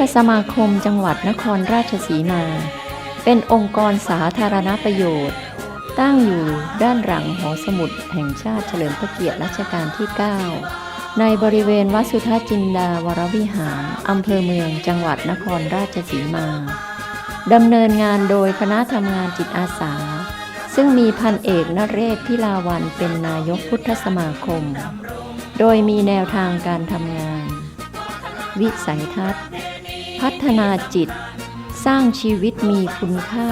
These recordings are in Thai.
ธสมาคมจังหวัดนครราชสีมา เป็นองค์กรสาธารณประโยชน์ ตั้งอยู่ด้านหลังหอสมุดแห่งชาติเฉลิมพระเกียรติรัชกาลที่ 9 ในบริเวณวัดสุทัศน์จินดาวรวิหารอำเภอเมืองจังหวัดนครราชสีมาดำเนินงานโดยคณะทำงานจิตอาสา ซึ่งมีพันเอกนเรศพิลาวันเป็นนายกพุทธสมาคม โดยมีแนวทางการทำงาน วิสัยทัศน์ พัฒนาจิต สร้างชีวิตมีคุณค่า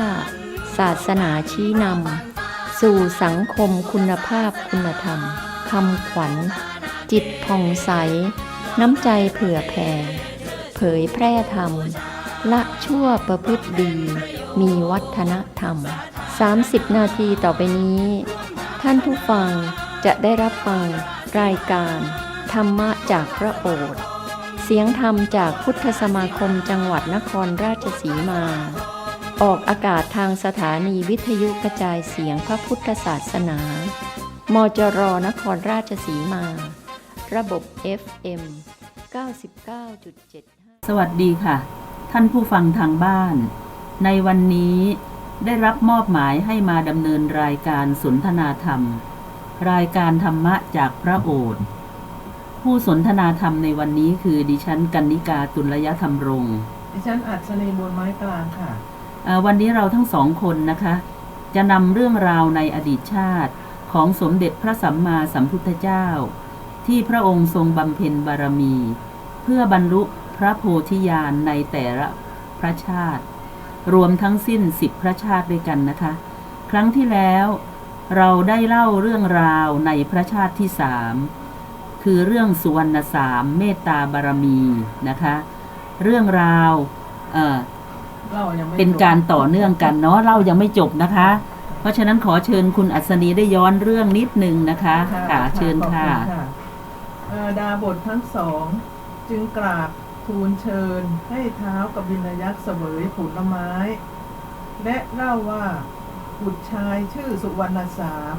ศาสนาชี้นำสู่สังคมคุณภาพคุณธรรมคำขวัญ จิตผ่องใส น้ำใจเผื่อแผ่เผยแพร่ธรรม ละชั่วประพฤติดี มีวัฒนธรรม 30 นาทีต่อไปนี้ ท่านผู้ฟังจะได้รับฟังรายการ ธรรมะจากพระโอษฐ์ เสียงธรรมจากพุทธสมาคมจังหวัดนครราชสีมา ออกอากาศทางสถานีวิทยุกระจายเสียงพระพุทธศาสนา มจรนครราชสีมา ระบบ FM 99.75 สวัสดีค่ะ ท่านผู้ฟังทางบ้าน ในวันนี้ได้รับมอบหมายให้มาดำเนินรายการสนทนาธรรม รายการธรรมะจากพระโอษฐ์ ผู้สนทนาธรรมในวันนี้คือดิฉันกันนิกาตุลยธรรมรงค์ดิฉันอัศนีบนไม้กลางค่ะเอ่อวันนี้เราทั้งสองคนนะคะ จะนำเรื่องราวในอดีตชาติของสมเด็จพระสัมมาสัมพุทธเจ้า ที่พระองค์ทรงบำเพ็ญบารมี เพื่อบรรลุพระโพธิญาณในแต่ละพระชาติ รวมทั้งสิ้นสิบพระชาติด้วยกันนะคะ ครั้งที่แล้วเราได้เล่าเรื่องราวในพระชาติที่สาม คือเรื่องสุวรรณสามเมตตาบารมีนะคะ เรื่องราวเอ่อเรายังไม่เป็นจบการต่อเนื่องกันเนาะเล่ายังไม่จบนะคะ เพราะฉะนั้นขอเชิญคุณอัศนีได้ย้อนเรื่องนิดนึงนะคะค่ะเชิญขอบค่ะณเอ่อดาบททั้งสอง จึงกราบทูลเชิญให้เท้าวกับบินยักษ์เสวยผลไม้ และเล่าว่าบุตรชายชื่อสุวรรณสาม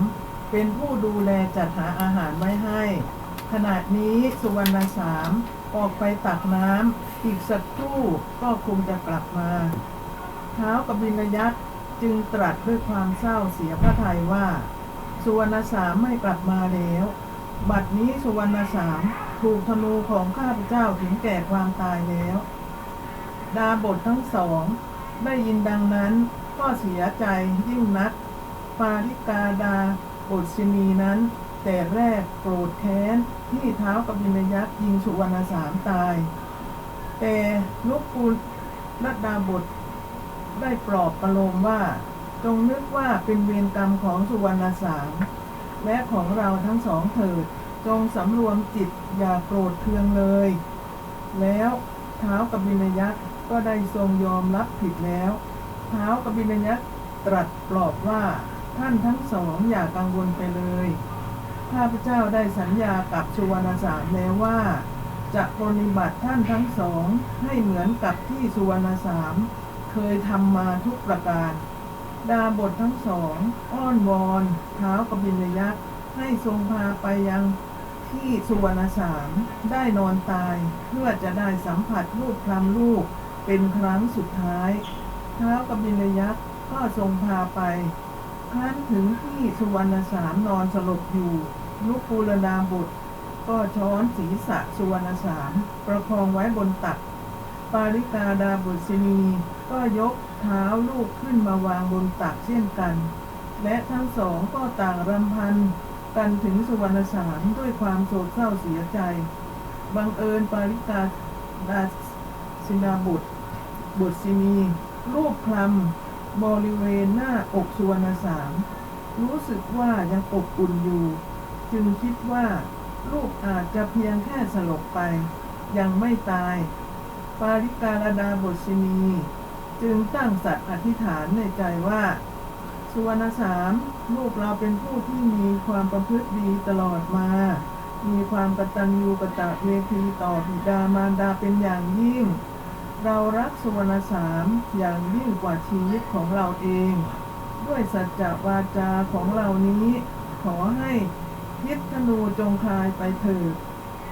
เป็นผู้ดูแลจัดหาอาหารไว้ให้ ขณะนี้สุวรรณสามออกไปตักน้ำอีกสักครู่ก็คงจะกลับมา เท้ากบินยักษ์จึงตรัสด้วยความเศร้าเสียพระทัยว่า สุวรรณสามไม่กลับมาแล้ว บัดนี้สุวรรณสามถูกธนูของข้าพเจ้าถึงแก่ความตายแล้ว ดาบททั้งสอง ได้ยินดังนั้นก็เสียใจยิ่งนัก ปาริกาดาบทสินีนั้น แต่แรกโกรธแค้นที่เท้ากบินยักษ์ยิงสุวรรณสามตาย แต่ลูกปูรัตดาบทได้ปลอบประโลมว่าจงนึกว่าเป็นเวรกรรมของสุวรรณสามและของเราทั้งสองเถิด จงสำรวมจิตอย่าโกรธเคืองเลย แล้วเท้ากบินยักษ์ก็ได้ทรงยอมรับผิดแล้วเท้ากบินยักษ์ตรัสปลอบว่าท่านทั้งสองอย่ากังวลไปเลย ข้าพเจ้าได้สัญญากับสุวรรณสามแล้วว่า จะปฏิบัติท่านทั้งสองให้เหมือนกับที่สุวรรณสามเคยทำมาทุกประการ ดาบททั้งสอง อ้อนวอนเท้ากบินยักษ์ให้ทรงพาไปยังที่สุวรรณสามได้นอนตายเพื่อจะได้สัมผัสรูปคลำลูกเป็นครั้งสุดท้าย เท้ากบินยักษ์ก็ทรงพาไปครั้นถึงที่สุวรรณสามนอนสลบอยู่ ลูกปูรดาบุตร ก็ช้อนศีรษะสุวรรณสาม ประคองไว้บนตัก ปาริกาดาบุษณีก็ยกเท้าลูกขึ้นมาวางบนตักเช่นกัน และทั้งสองก็ต่างรำพันกันถึงสุวรรณสามด้วยความโศกเศร้าเสียใจ บังเอิญปาริกาดาสินาบุตร บุตรสินีรูปคลำบริเวณหน้าอกสุวรรณสาม รู้สึกว่ายังอบอุ่นอยู่ จึงคิดว่า ลูกอาจจะเพียงแค่สลบไป ยังไม่ตาย ปาริกาลดาบทชินี จึงตั้งสัตย์อธิษฐานในใจว่า สุวรรณสามลูกเราเป็นผู้ที่มีความประพฤติดีตลอดมา มีความกตัญญูกตเวทีต่อบิดามารดาเป็นอย่างยิ่ง เรารักสุวรรณสามอย่างยิ่งกว่าชีวิตของเราเอง ด้วยสัจจวาจาของเรานี้ขอให้ พิษธนูจงคลายไปเถิด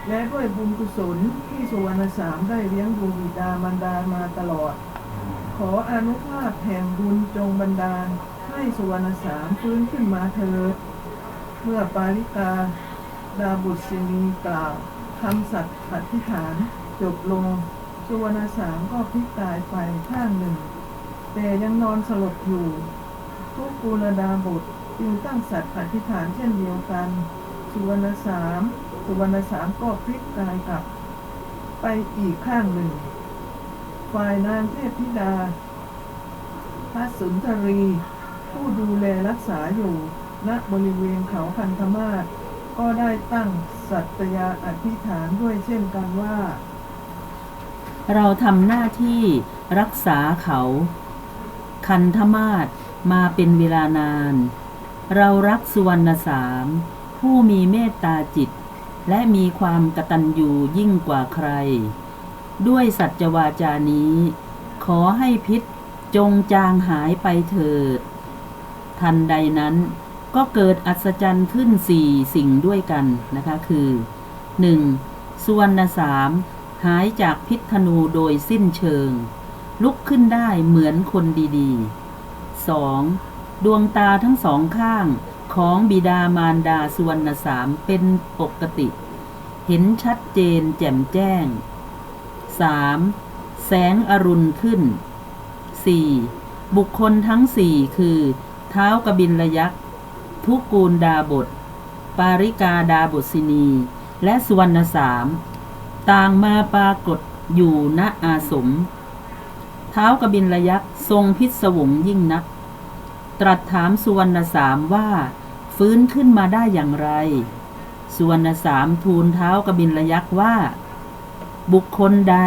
และด้วยบุญกุศลที่สุวรรณสามได้เลี้ยงดูบิดามารดามาตลอด ขออนุภาพแห่งบุญจงบันดาลให้สุวรรณสามฟื้นขึ้นมาเถิด เมื่อปาริกาดาบุตรสินีกล่าวคำสัตย์อธิฐานจบลง สุวรรณสามก็พลิกกายไปข้างหนึ่ง แต่ยังนอนสลบอยู่ ทุกกุลดาบทจึงตั้งสัตย์อธิฐานเช่นเดียวกัน สุวรรณสาม สุวรรณสามก็พลิกกายกลับ ไปอีกข้างหนึ่ง ฝ่ายนางเทพธิดา พระสุนทรี ผู้ดูแลรักษาอยู่ ณบริเวณเขาพันธมาศก็ได้ตั้งสัตยาอธิษฐานด้วยเช่นกันว่า เราทำหน้าที่รักษาเขา คันธมาศมาเป็นเวลานาน เรารักสุวรรณสาม ผู้มีเมตตาจิต และมีความกตัญญูยิ่งกว่าใคร ด้วยสัจวาจานี้ ขอให้พิษจงจางหายไปเถิด ทันใดนั้นก็เกิดอัศจรรย์ขึ้นสี่สิ่งด้วยกันนะคะ คือ 1. สุวรรณสามหายจากพิษธนูโดยสิ้นเชิง ลุกขึ้นได้เหมือนคนดีๆ 2. ดวงตาทั้งสองข้าง ของบิดามารดาสุวรรณสามเป็นปกติ เห็นชัดเจนแจ่มแจ้ง 3. แสงอรุณขึ้น 4. บุคคลทั้งสี่คือเท้ากบินระยักษ์ทุกูลดาบท ปาริกาดาบทสินี และสุวรรณสามต่างมาปรากฏอยู่ณอาสม เท้ากบินระยักษ์ทรงพิศวงยิ่งนัก ตรัสถามสุวรรณสามว่า ฟื้นขึ้นมาได้อย่างไร สุวรรณสามทูลเท้ากบินระยักษ์ว่า บุคคลใด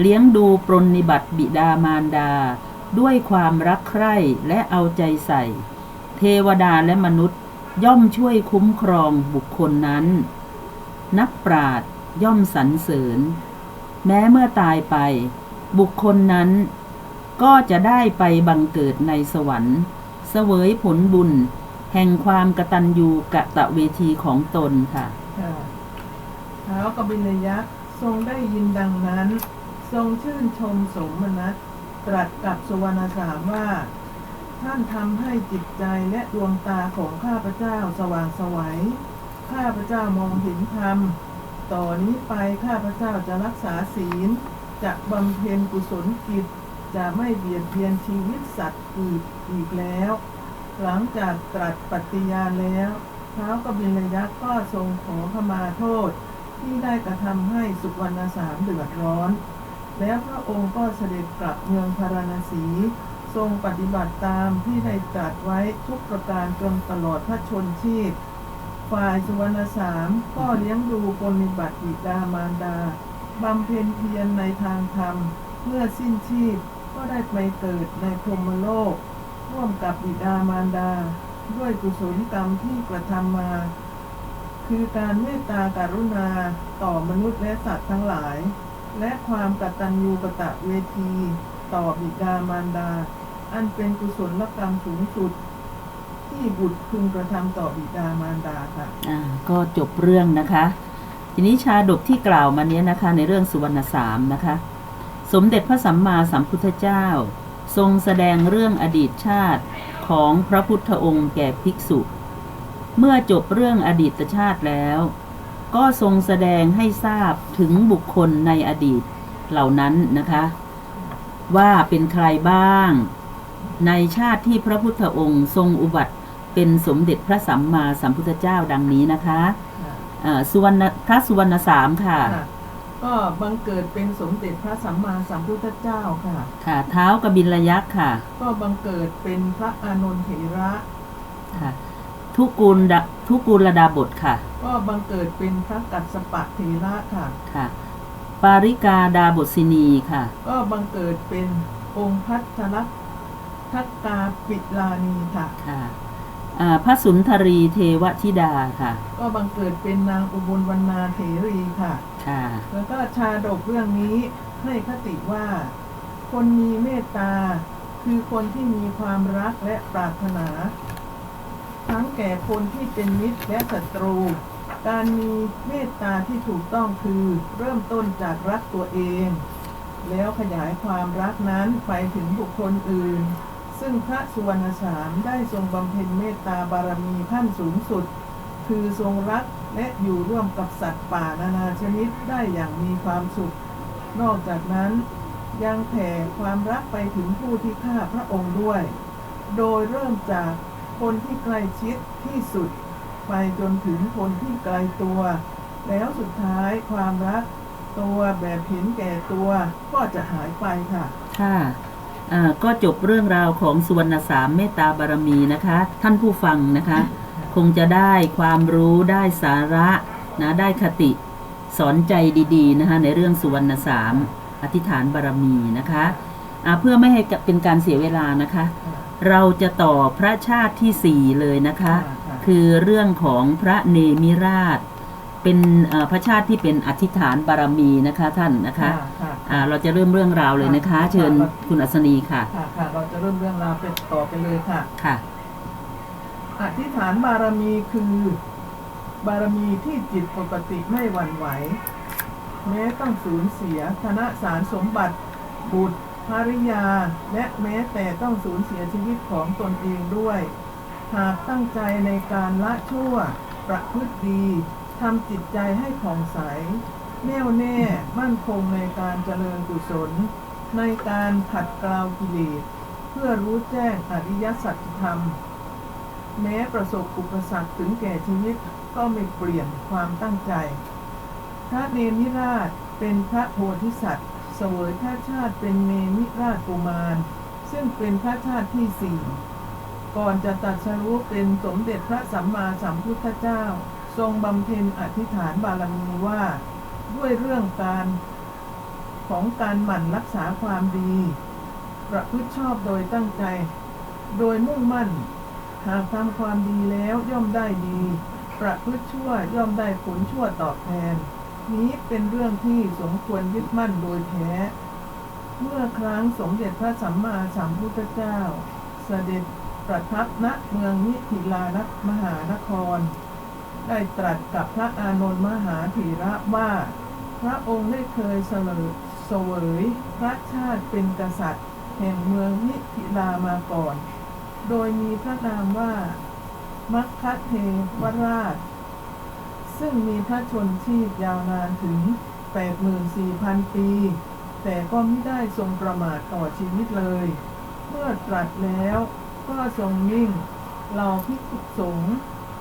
เลี้ยงดูปรนนิบัติบิดามารดา ด้วยความรักใคร่และเอาใจใส่ เทวดาและมนุษย์ย่อมช่วยคุ้มครองบุคคลนั้น นักปราดย่อมสรรเสริญ แม้เมื่อตายไป บุคคลนั้นก็จะได้ไปบังเกิดในสวรรค์ สวยผลบุญ แห่งความกตัญญูกะตะเวทีของตนค่ะเท้าวกบิลยักษ์ทรงได้ยินดังนั้น ทรงชื่นชมสมนัสตรัสกับสุวรรณสามว่า ท่านทำให้จิตใจและดวงตาของข้าพเจ้าสว่างสวัยข้าพเจ้ามองเห็นธรรมต่อนนี้ไปข้าพเจ้าจะรักษาศีล จะบำเพ็ญกุศลกิจ จะไม่เบียดเบียนชีวิตสัตว์อื่นอีกแล้ว หลังจากตรัสปฏิญาณแล้วเท้ากบิลยักษ์ก็ทรงขอขมาโทษ ที่ได้กระทำให้สุวรรณสามเดือดร้อน แล้วพระองค์ก็เสด็จกลับเมืองพาราณสี ทรงปฏิบัติตามที่ได้ตรัสไว้ทุกประการจนตลอดพระชนชีพ ฝ่ายสุวรรณสามก็เลี้ยงดูปฏิบัติบิดามารดาบำเพ็ญเพียรในทางธรรมเมื่อสิ้นชีพ ก็ได้ไปเกิดในพรหมโลก ร่วมกับบิดามารดา ด้วยกุศลกรรมที่กระทำมา คือการเมตตาการุณาต่อมนุษย์และสัตว์ทั้งหลาย และความกตัญญูกตะเวที ต่อบิดามารดา อันเป็นกุศลกรรมสูงสุด ที่บุตรพึงกระทำต่อบิดามารดาค่ะอ่าก็จบเรื่องนะคะ ทีนี้ชาดกที่กล่าวมาเนี้ยนะคะ ในเรื่องสุวรรณสามนะคะ สมเด็จพระสัมมาสัมพุทธเจ้า ทรงแสดงเรื่องอดีตชาติของพระพุทธองค์แก่ภิกษุ เมื่อจบเรื่องอดีตชาติแล้ว ก็ทรงแสดงให้ทราบถึงบุคคลในอดีตเหล่านั้นนะคะ ว่าเป็นใครบ้าง ในชาติที่พระพุทธองค์ทรงอุบัติเป็นสมเด็จพระสัมมาสัมพุทธเจ้าดังนี้นะคะเอ่อสุวรรณพระสุวรรณสามค่ะค่ะ ก็บังเกิดเป็นสมเด็จพระสัมมาสัมพุทธเจ้าค่ะ ค่ะ เท้ากบิลยักษ์ค่ะ ก็บังเกิดเป็นพระอานนท์เถระค่ะ ทุกูลดาทุกูลดาบทค่ะ ก็บังเกิดเป็นพระกัสสปะเถระค่ะ ค่ะ ปาริกาดาบทสินีค่ะ ก็บังเกิดเป็นองค์พัทรทักกาปิลานีค่ะ ค่ะอ่าพระสุนทรีเทวธิดาค่ะ ก็บังเกิดเป็นนางอุบลวรรณาเถรีค่ะ ค่ะ แล้วก็ชาดกเรื่องนี้ให้คติว่า คนมีเมตตา คือคนที่มีความรักและปรารถนา ทั้งแก่คนที่เป็นมิตรและศัตรู การมีเมตตาที่ถูกต้องคือเริ่มต้นจากรักตัวเอง แล้วขยายความรักนั้นไปถึงบุคคลอื่น ซึ่งพระสุวรรณสามได้ทรงบำเพ็ญเมตตาบารมีขั้นสูงสุด คือทรงรัก และอยู่ร่วมกับสัตว์ป่านานาชนิดได้อย่างมีความสุข นอกจากนั้นยังแผ่ความรักไปถึงผู้ที่ฆ่าพระองค์ด้วย โดยเริ่มจากคนที่ใกล้ชิดที่สุด ไปจนถึงคนที่ไกลตัว แล้วสุดท้ายความรักตัวแบบเห็นแก่ตัวก็จะหายไปค่ะค่ะก็จบเรื่องราวของสุวรรณสามเมตตาบารมีนะคะ ท่านผู้ฟังนะคะ คงจะได้ความรู้ได้สาระนะได้คติสอนใจดีๆนะคะในเรื่องสุวรรณสามอธิษฐานบารมีนะคะอ่าเพื่อไม่ให้เป็นการเสียเวลานะคะ เราจะต่อพระชาติที่สี่เลยนะคะค่ะคือเรื่องของพระเนมิราช เป็นเอ่อพระชาติที่เป็นอธิษฐานบารมีนะคะท่านนะคะค่ะอ่าเราจะเริ่มเรื่องราวเลยนะคะ เชิญคุณอัศนีค่ะค่ะค่ะเราจะเริ่มเรื่องราวเป็นต่อไปเลยค่ะค่ะ อธิษฐานบารมีคือ บารมีที่จิตปกติไม่หวั่นไหว แม้ต้องสูญเสียธนสารสมบัติ บุตรภริยา และแม้แต่ต้องสูญเสียชีวิตของตนเองด้วย หากตั้งใจในการละชั่ว ประพฤติดีทำจิตใจให้ผ่องใส แน่วแน่มั่นคงในการเจริญกุศล ในการขัดเกลากิเลสเพื่อรู้แจ้งอริยสัจธรรม แม้ประสบอุปสรรคถึงแก่ชีวิตก็ไม่เปลี่ยนความตั้งใจ พระเนมิราชเป็นพระโพธิสัตว์ เสวยพระชาติเป็นเนมิราชกุมาร ซึ่งเป็นพระชาติที่สี่ก่อนจะตัดสรู้เป็นสมเด็จพระสัมมาสัมพุทธเจ้า ทรงบำเพ็ญอธิษฐานบารมีว่า ด้วยเรื่องการของการหมั่นรักษาความดี ประพฤติชอบโดยตั้งใจ โดยมุ่งมั่น หากทำความดีแล้วย่อมได้ดี ประพฤติชั่วย่อมได้ผลชั่วตอบแทน นี้เป็นเรื่องที่สมควรยึดมั่นโดยแท้ เมื่อครั้งสมเด็จพระสัมมาสัมพุทธเจ้า เสด็จประทับณเมืองมิถิลานมหานคร ได้ตรัสกับพระอานนท์มหาถีระว่า พระองค์ได้เคยเสวยเสวยพระชาติเป็นกษัตริย์ แห่งเมืองมิถิลามาก่อน โดยมีพระนามว่ามัคคะเทวราช ซึ่งมีพระชนชีพยาวนานถึง 84,000 ปี แต่ก็ไม่ได้ทรงประมาทต่อชีวิตเลย เมื่อตรัสแล้วก็ทรงนิ่งเหล่าพิสุสง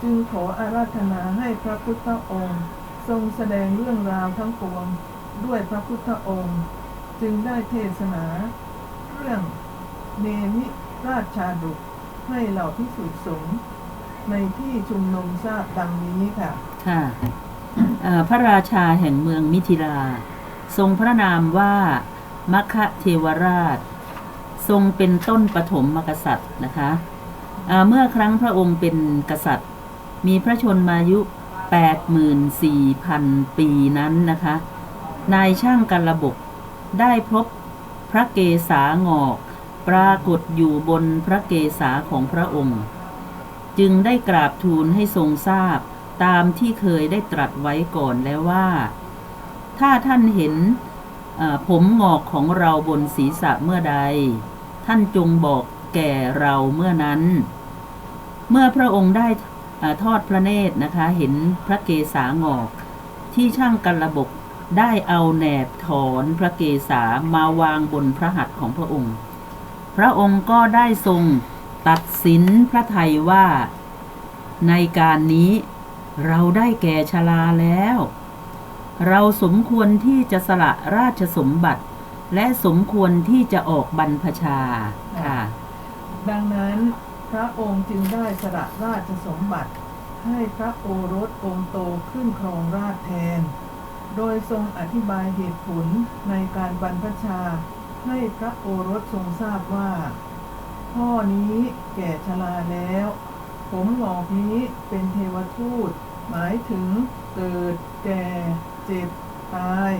จึงขออาราธนาให้พระพุทธองค์ ทรงแสดงเรื่องราวทั้งปวงด้วยพระพุทธองค์ จึงได้เทศนา เรื่องเนมิราชชาดก ให้เหล่าพิสุสงฆ์ในที่ชุมนุมทราบดังนี้ค่ะ ค่ะพระราชาแห่งเมืองมิถิลา ทรงพระนามว่ามัคคเทวราช ทรงเป็นต้นปฐมมกษัตริย์นะคะอ่าเมื่อครั้งพระองค์เป็นกษัตริย์ มีพระชนมายุ 84,000 ปีนั้นนะคะ นายช่างกันระบบได้พบพระเกศางอก ปรากฏอยู่บนพระเกศาของพระองค์ จึงได้กราบทูลให้ทรงทราบตามที่เคยได้ตรัสไว้ก่อนแล้วว่า ถ้าท่านเห็นผมงอกของเราบนศีรษะเมื่อใด ท่านจงบอกแก่เราเมื่อนั้น เมื่อพระองค์ได้อทอดพระเนตรนะคะ เห็นพระเกศางอก ที่ช่างกันระบบได้เอาแหนบถอนพระเกศามาวางบนพระหัตถ์ของพระองค์ พระองค์ก็ได้ทรงตัดสินพระไทยว่า ในการนี้เราได้แก่ชราแล้ว เราสมควรที่จะสละราชสมบัติ และสมควรที่จะออกบรรพชาค่ะ ดังนั้นพระองค์จึงได้สละราชสมบัติ ให้พระโอรสองค์โตขึ้นครองราชแทน โดยทรงอธิบายเหตุผลในการบรรพชา ให้พระโอรสทรงทราบว่า พ่อนี้แก่ชราแล้ว ผมหงอกนี้เป็นเทวทูต หมายถึงเกิดแก่เจ็บตาย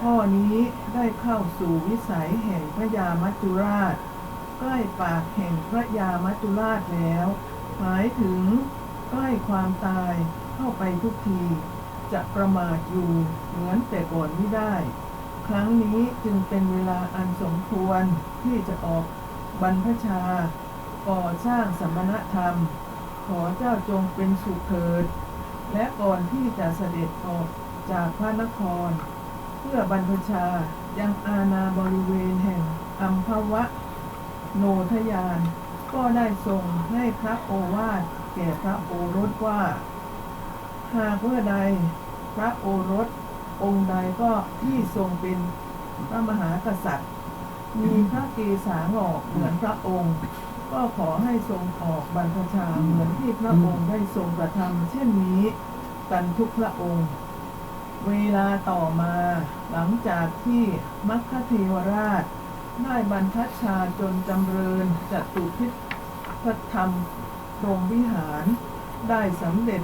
พ่อนี้ได้เข้าสู่วิสัยแห่งพระยามัจจุราช ใกล้ปากแห่งพระยามัจจุราชแล้ว หมายถึงใกล้ความตายเข้าไปทุกที จะประมาทอยู่เหมือนแต่ก่อนไม่ได้ ครั้งนี้จึงเป็นเวลาอันสมควรที่จะออกบรรพชา ก่อสร้างสมณธรรม ขอเจ้าจงเป็นสุขเถิด และก่อนที่จะเสด็จออกจากพระนคร เพื่อบรรพชายังอาณาบริเวณแห่งอัมพวะ โนทยาน ก็ได้ทรงให้พระโอวาทแก่พระโอรสว่า หากเมื่อใดพระโอรส องค์ใดก็ที่ทรงเป็นพระมหากษัตริย์ มีพระเกศาหงอกเหมือนพระองค์ ก็ขอให้ทรงออกบรรพชาเหมือนที่พระองค์ได้ทรงกระทำเช่นนี้กันทุกพระองค์ เวลาต่อมาหลังจากที่มัคคเทวราช ได้บรรพชาจนจำเริญจตุพิพธรรมพรหมวิหาร ได้สำเร็จ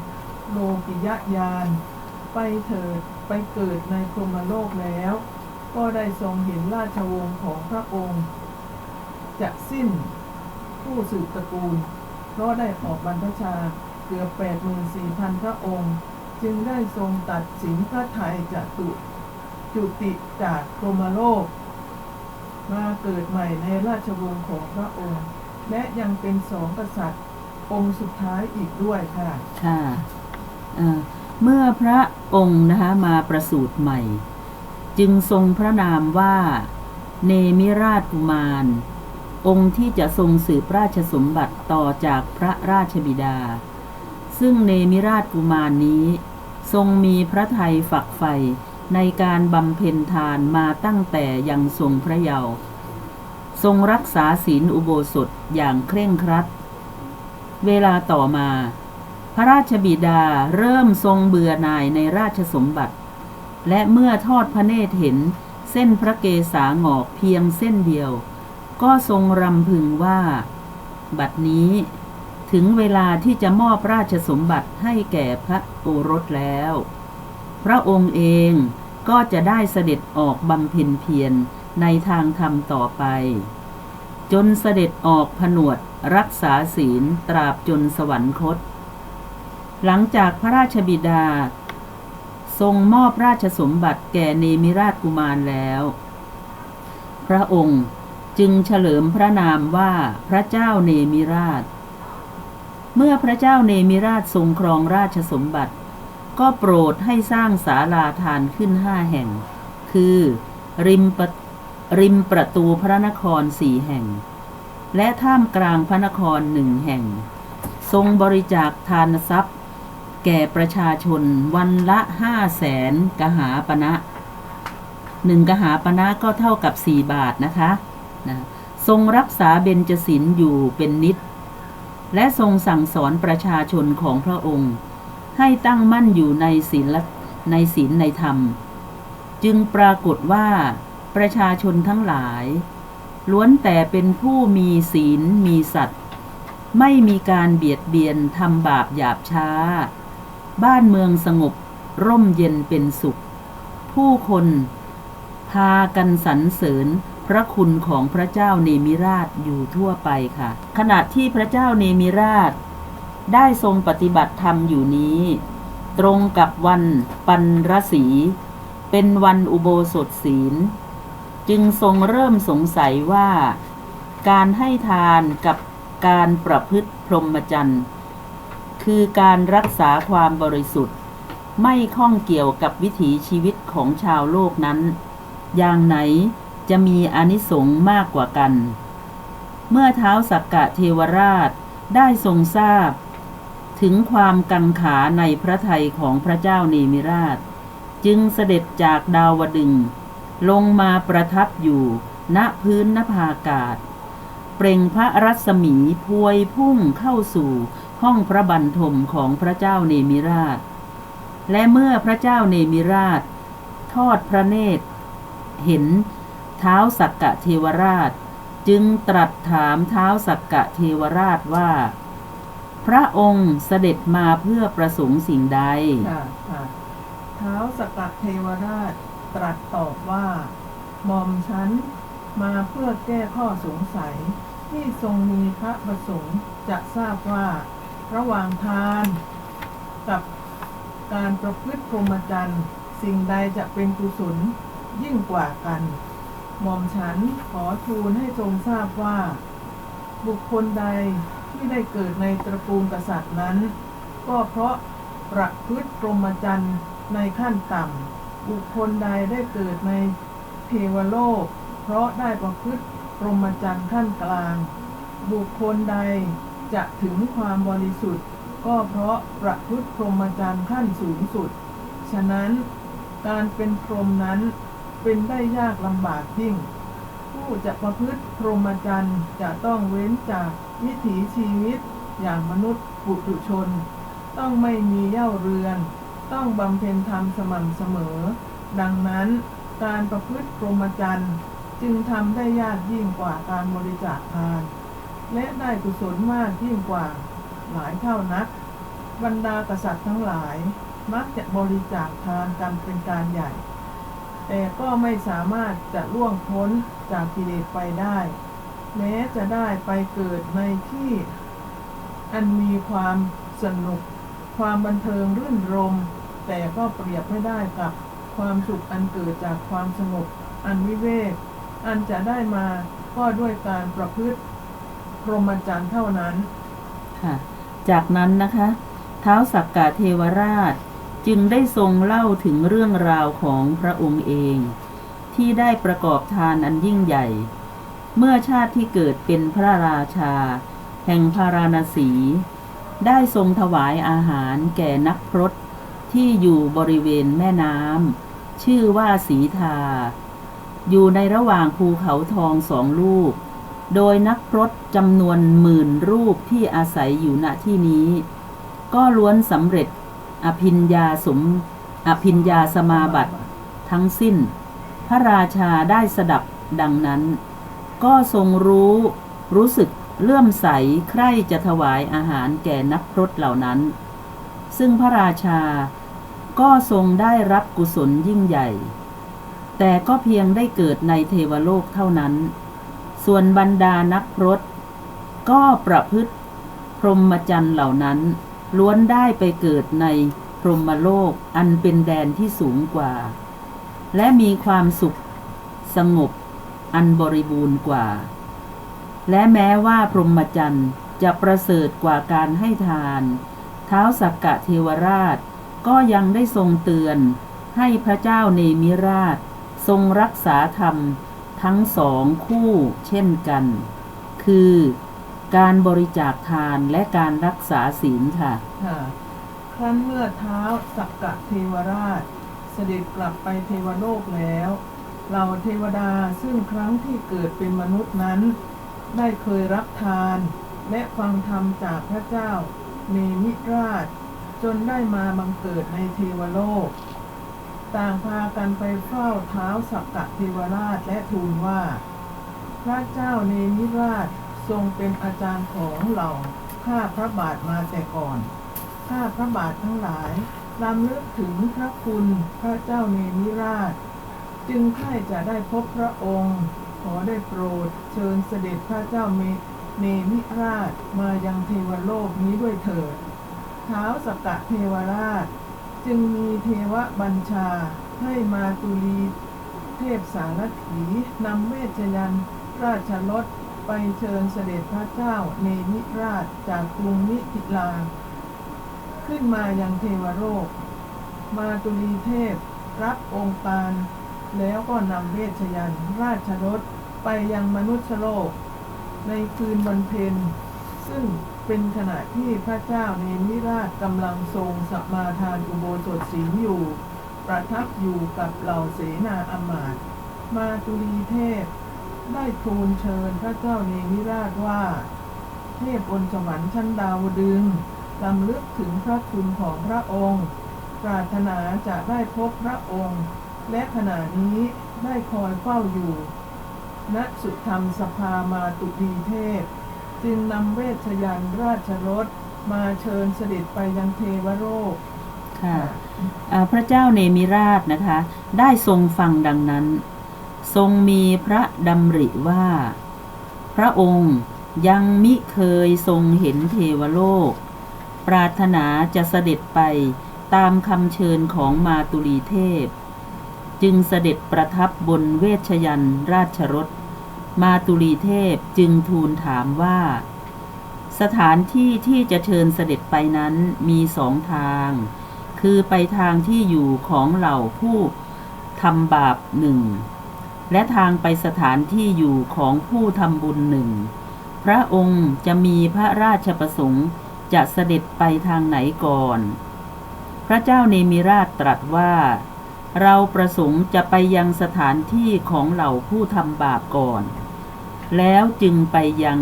โลกิยญาณไปเถิด ไปเกิดในพรหมโลกแล้ว ก็ได้ทรงเห็นราชวงศ์ของพระองค์ จะสิ้นผู้สืบตระกูล เพราะได้ออกบรรพชาเกือบ84,000 พระองค์ จึงได้ทรงตัดสินพระไทยจะตุจุติจากพรหมโลก มาเกิดใหม่ในราชวงศ์ของพระองค์ และยังเป็นสองกษัตริย์องค์สุดท้ายอีกด้วยค่ะ ค่ะ เมื่อพระองค์นะคะมาประสูติใหม่ จึงทรงพระนามว่า เนมิราชกุมาร องค์ที่จะทรงสืบราชสมบัติต่อจากพระราชบิดา ซึ่งเนมิราชกุมารนี้ ทรงมีพระทัยฝักใฝ่ในการบำเพ็ญทานมาตั้งแต่ยังทรงพระเยาว์ทรงรักษาศีลอุโบสถอย่างเคร่งครัด เวลาต่อมา ระราชบิดาเริ่มทรงเบื่อหน่ายในราชสมบัติ และเมื่อทอดพระเนตรเห็นเส้นพระเกศาหงอกเพียงเส้นเดียว ก็ทรงรำพึงว่า บัดนี้ถึงเวลาที่จะมอบราชสมบัติให้แก่พระโอรสแล้ว พระองค์เองก็จะได้เสด็จออกบำเพ็ญเพียรในทางธรรมต่อไป จนเสด็จออกผนวดรักษาศีลตราบจนสวรรคต หลังจากพระราชบิดา ทรงมอบราชสมบัติแก่เนมิราชกุมารแล้ว พระองค์จึงเฉลิมพระนามว่าพระเจ้าเนมิราช เมื่อพระเจ้าเนมิราชทรงครองราชสมบัติ ก็โปรดให้สร้างศาลาทานขึ้นห้าแห่ง คือริมประริมประตูพระนครสี่แห่ง และท่ามกลางพระนครหนึ่งแห่ง ทรงบริจาคทานทรัพย์ แก่ประชาชนวันละห้าแสนกหาปณะหนึ่งกหาปณะก็เท่ากับสี่บาทนะคะนะทรงรักษาเบญจศีลอยู่เป็นนิด และทรงสั่งสอนประชาชนของพระองค์ ให้ตั้งมั่นอยู่ในศีลในศีลในธรรม จึงปรากฏว่าประชาชนทั้งหลาย ล้วนแต่เป็นผู้มีศีลมีสัตว์ ไม่มีการเบียดเบียนทำบาปหยาบช้า บ้านเมืองสงบ ร่มเย็นเป็นสุข ผู้คนพากันสรรเสริญพระคุณของพระเจ้าเนมิราชอยู่ทั่วไปค่ะ ขณะที่พระเจ้าเนมิราช ได้ทรงปฏิบัติธรรมอยู่นี้ ตรงกับวันปันรสี เป็นวันอุโบสถศีล จึงทรงเริ่มสงสัยว่า การให้ทานกับการประพฤติพรหมจรรย์ คือการรักษาความบริสุทธิ์ ไม่ข้องเกี่ยวกับวิถีชีวิตของชาวโลกนั้น อย่างไหนจะมีอนิสงส์มากกว่ากัน เมื่อเท้าสักกะเทวราชได้ทรงทราบ ถึงความกังขาในพระทัยของพระเจ้าเนมิราช จึงเสด็จจากดาวดึง ลงมาประทับอยู่ณพื้นนภาอากาศ เปล่งพระรัศมีพวยพุ่งเข้าสู่ ห้องพระบรรทมของพระเจ้าเนมิราช และเมื่อพระเจ้าเนมิราช ทอดพระเนตร เห็นเท้าสักกะเทวราช จึงตรัสถามเท้าสักกะเทวราชว่า พระองค์เสด็จมาเพื่อประสงค์สิ่งใดเท้าวสกัดเทวราชตรัสตอบว่าหม่อมฉันมาเพื่อแก้ข้อสงสัยที่ทรงมีพระประสงค์จะทราบว่า ระหว่างทาน กับการประพฤติพรหมจรรย์สิ่งใดจะเป็นกุศลยิ่งกว่ากัน หม่อมฉันขอทูลให้ทรงทราบว่า บุคคลใดที่ได้เกิดในตระกูลกษัตริย์นั้น ก็เพราะประพฤติพรหมจรรย์ในขั้นต่ำบุคคลใดได้เกิดในเทวโลก เพราะได้ประพฤติพรหมจรรย์ขั้นกลาง บุคคลใด จะถึงความบริสุทธิ์ ก็เพราะประพฤติพรหมจรรย์ขั้นสูงสุด ฉะนั้นการเป็นพรหมนั้นเป็นได้ยากลำบากยิ่ง ผู้จะประพฤติพรหมจรรย์จะต้องเว้นจากวิถีชีวิตอย่างมนุษย์ปุถุชน ต้องไม่มีเย่าเรือน ต้องบำเพ็ญธรรมสม่ำเสมอ ดังนั้นการประพฤติพรหมจรรย์จึงทำได้ยากยิ่งกว่าการบริจาคทาน และได้กุศลมากยิ่งกว่าหลายเท่านัก บรรดากษัตริย์ทั้งหลายมักจะบริจาคทานกันเป็นการใหญ่ แต่ก็ไม่สามารถจะล่วงพ้นจากกิเลสไปได้ แม้จะได้ไปเกิดในที่อันมีความสนุก ความบันเทิงรื่นรม แต่ก็เปรียบไม่ได้กับความสุขอันเกิดจากความสงบ อันวิเวก อันจะได้มาก็ด้วยการประพฤติ พรหมจรรย์เท่านั้น ค่ะ จากนั้นนะคะเท้าวสักกะเทวราชจึงได้ทรงเล่าถึงเรื่องราวของพระองค์เอง ที่ได้ประกอบทานอันยิ่งใหญ่ เมื่อชาติที่เกิดเป็นพระราชา แห่งพาราณสี ได้ทรงถวายอาหารแก่นักพรตที่อยู่บริเวณแม่น้ำชื่อว่าสีทา อยู่ในระหว่างภูเขาทองสองลูก โดยนักพรตจำนวนหมื่นรูปที่อาศัยอยู่ณที่นี้ ก็ล้วนสำเร็จอภิญญาสมอภิญญาสมาบัติทั้งสิ้น พระราชาได้สดับดังนั้น ก็ทรงรู้รู้สึกเลื่อมใสใคร่จะถวายอาหารแก่นักพรตเหล่านั้น ซึ่งพระราชาก็ทรงได้รับกุศลยิ่งใหญ่ แต่ก็เพียงได้เกิดในเทวโลกเท่านั้น ส่วนบรรดานักพรตก็ประพฤติพรหมจรรย์เหล่านั้น ล้วนได้ไปเกิดในพรหมโลกอันเป็นแดนที่สูงกว่า และมีความสุขสงบอันบริบูรณ์กว่า และแม้ว่าพรหมจรรย์จะประเสริฐกว่าการให้ทาน เท้าสักกะเทวราชก็ยังได้ทรงเตือนให้พระเจ้าเนมิราช ทรงรักษาธรรม ทั้งสองคู่เช่นกัน คือการบริจาคทานและการรักษาศีลค่ะ ค่ะ ครั้นเมื่อเท้าสักกะเทวราช เสด็จกลับไปเทวโลกแล้วเหล่าเทวดาซึ่งครั้งที่เกิดเป็นมนุษย์นั้น ได้เคยรับทาน และฟังธรรมจากพระเจ้าเนมิราช จนได้มาบังเกิดในเทวโลก ต่างพากันไปเฝ้าเท้าสักกะเทวราชและทูลว่า พระเจ้าเนมิราชทรงเป็นอาจารย์ของเหล่าข้าพระบาทมาแต่ก่อน ข้าพระบาททั้งหลายรำลึกถึงพระคุณพระเจ้าเนมิราช จึงใคร่จะได้พบพระองค์ ขอได้โปรดเชิญเสด็จพระเจ้าเมเนมิราชมายังเทวโลกนี้ด้วยเถิด เท้าวสกกะเทวราช จึงมีเทวบัญชาให้มาตุลีเทพสารถีนำเวชยันราชรถไปเชิญเสด็จพระเจ้าเนมิราชจากกรุงมิถิลา ขึ้นมายังเทวโลกมาตุลีเทพรับองค์การแล้วก็นำเวชยันราชรถไปยังมนุษยโลก ในคืนวันเพ็ญซึ่ง เป็นขณะที่พระเจ้าเนมิราชกำลังทรงสมาทานอุโบสถศีลอยู่ ประทับอยู่กับเหล่าเสนาอำมาตย์มาตุลีเทพ ได้ทูลเชิญพระเจ้าเนมิราชว่า เทพบนสวรรค์ชั้นดาวดึงลำลึกถึงพระคุณของพระองค์ ปรารถนาจะได้พบพระองค์ และขณะนี้ได้คอยเฝ้าอยู่ณสุธรรมสภามาตุดีเทพ จึงนำเวชยันราชรถมาเชิญเสด็จไปยังเทวโลกค่ะพระเจ้าเนมิราชนะคะ ได้ทรงฟังดังนั้น ทรงมีพระดำริว่า พระองค์ยังมิเคยทรงเห็นเทวโลก ปรารถนาจะเสด็จไปตามคำเชิญของมาตุลีเทพ จึงเสด็จประทับบนเวชยันราชรถ มาตุลีเทพจึงทูลถามว่า สถานที่ที่จะเชิญเสด็จไปนั้นมีสองทาง คือไปทางที่อยู่ของเหล่าผู้ทำบาปหนึ่ง และทางไปสถานที่อยู่ของผู้ทำบุญหนึ่ง พระองค์จะมีพระราชประสงค์จะเสด็จไปทางไหนก่อน พระเจ้าเนมิราชตรัสว่า เราประสงค์จะไปยังสถานที่ของเหล่าผู้ทำบาปก่อน แล้วจึงไปยัง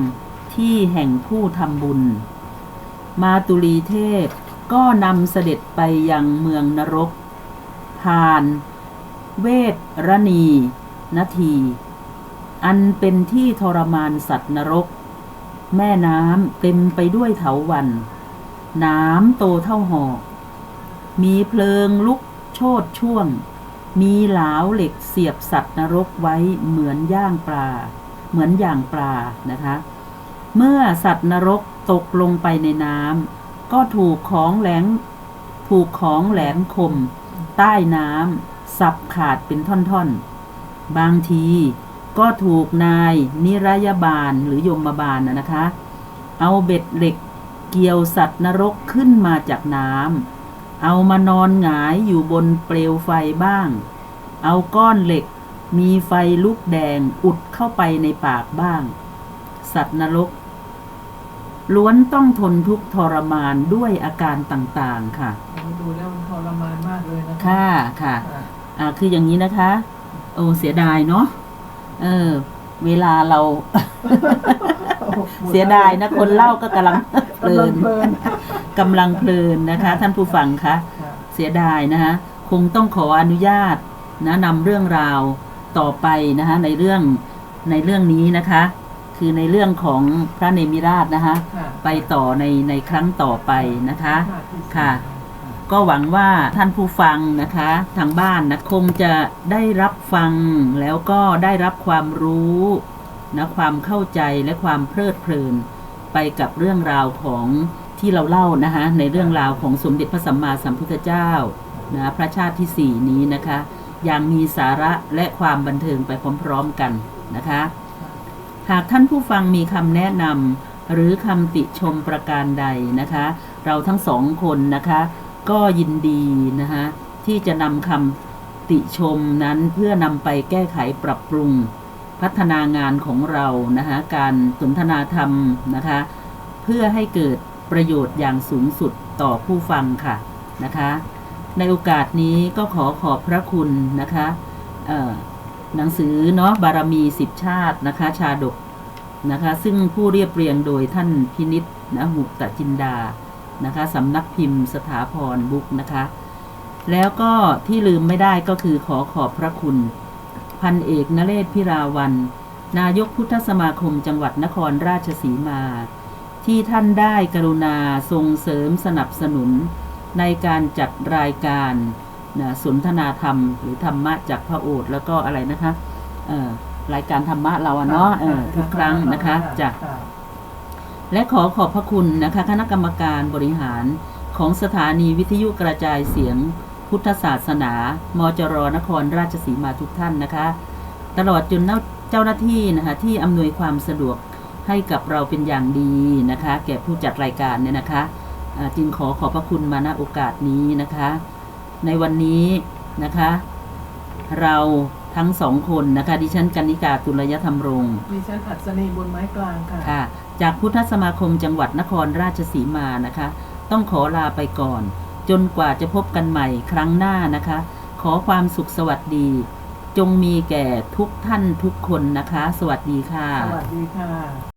ที่แห่งผู้ทำบุญ มาตุลีเทพก็นำเสด็จไปยังเมืองนรก ผ่าน เวทรณีนาที อันเป็นที่ทรมานสัตว์นรก แม่น้ำเต็มไปด้วยเถาวัน น้ำโตเท่าหอกมีเพลิงลุกโชดช่วง มีหลาวเหล็กเสียบสัตว์นรกไว้เหมือนย่างปลา เหมือนอย่างปลานะคะ เมื่อสัตว์นรกตกลงไปในน้ำก็ถูกของแหลงถูกของแหลมคม ใต้น้ำสับขาดเป็นท่อนๆ บางทีก็ถูกนายนิรยบาลหรือยมบาลนะนะคะ เอาเบ็ดเหล็กเกี่ยวสัตว์นรกขึ้นมาจากน้ำเอามานอนหงายอยู่บนเปลวไฟบ้าง เอาก้อนเหล็ก มีไฟลุกแดงอุดเข้าไปในปากบ้าง สัตว์นรก ล้วนต้องทนทุกข์ทรมานด้วยอาการต่างๆค่ะ ดูแล้วมันทรมานมากเลยนะค่ะค่ะค่ะอ่าคืออย่างนี้นะคะ โอ้เสียดายเนาะเออ เวลาเราโอ้โหเสียดายนะ คนเล่าก็กำลังเพลิกำลังนเพลินกำลังเพลินนะคะ ท่านผู้ฟังคะค่ะเสียดายนะคะคงต้องขออนุญาตนะนำเรื่องราว ต่อไปนะคะในเรื่องในเรื่องนี้นะคะ คือในเรื่องของพระเนมิราชนะคะค่ะไปต่อในในครั้งต่อไปนะคะที่สี่ค่ะ ก็หวังว่าท่านผู้ฟังนะคะ ทางบ้านนะคงจะได้รับฟังแล้วก็ได้รับความรู้นะความเข้าใจและความเพลิดเพลินไปกับเรื่องราวของที่เราเล่านะคะในเรื่องราวของสมเด็จพระสัมมาสัมพุทธเจ้านะพระชาติที่สี่นี้นะคะ อย่างมีสาระและความบันเทิงไปพร้อมๆกันนะคะ หากท่านผู้ฟังมีคำแนะนำหรือคำติชมประการใดนะคะ เราทั้งสองคนนะคะ ก็ยินดีนะคะที่จะนำคำติชมนั้นเพื่อนำไปแก้ไขปรับปรุง พัฒนางานของเรานะคะการสนทนาธรรมนะคะ เพื่อให้เกิดประโยชน์อย่างสูงสุดต่อผู้ฟังค่ะนะคะ ในโอกาสนี้ก็ขอขอบพระคุณนะคะหนังสือเนาะบารมีสิบชาตินะคะ ชาดกนะคะ ซึ่งผู้เรียบเรียงโดยท่านพินิษนะหุตจินดานะคะสำนักพิมพ์สถาพรบุ๊กนะคะ แล้วก็ที่ลืมไม่ได้ก็คือขอขอบพระคุณ พันเอกนเรศพิราวัน นายกพุทธสมาคมจังหวัดนครราชสีมา ที่ท่านได้กรุณาส่งเสริมสนับสนุน ในการจัดรายการนะสนทนาธรรม หรือธรรมะจากพระโอษฐ์แล้วก็อะไรนะคะเอ่อรายการธรรมะเราอะเนาะเออทุกครั้งนะคะจะและขอขอบพระคุณนะคะคณะกรรมการบริหารของสถานีวิทยุกระจายเสียงพุทธศาสนา มจรนครราชสีมาทุกท่านนะคะ ตลอดจนเจ้าหน้าที่นะคะที่อำนวยความสะดวกให้กับเราเป็นอย่างดีนะคะ แก่ผู้จัดรายการเนี่ยนะคะอ่า จึงขอขอบพระคุณมาณโอกาสนี้นะคะ ในวันนี้นะคะ เราทั้งสองคนนะคะ ดิฉันกนิกาตุลยธรรมรงค์ดิฉันอัศนีบนไม้กลางค่ะค่ะ จากพุทธสมาคมจังหวัดนครราชสีมานะคะ ต้องขอลาไปก่อน จนกว่าจะพบกันใหม่ครั้งหน้านะคะ ขอความสุขสวัสดี จงมีแก่ทุกท่านทุกคนนะคะ สวัสดีค่ะ สวัสดีค่ะ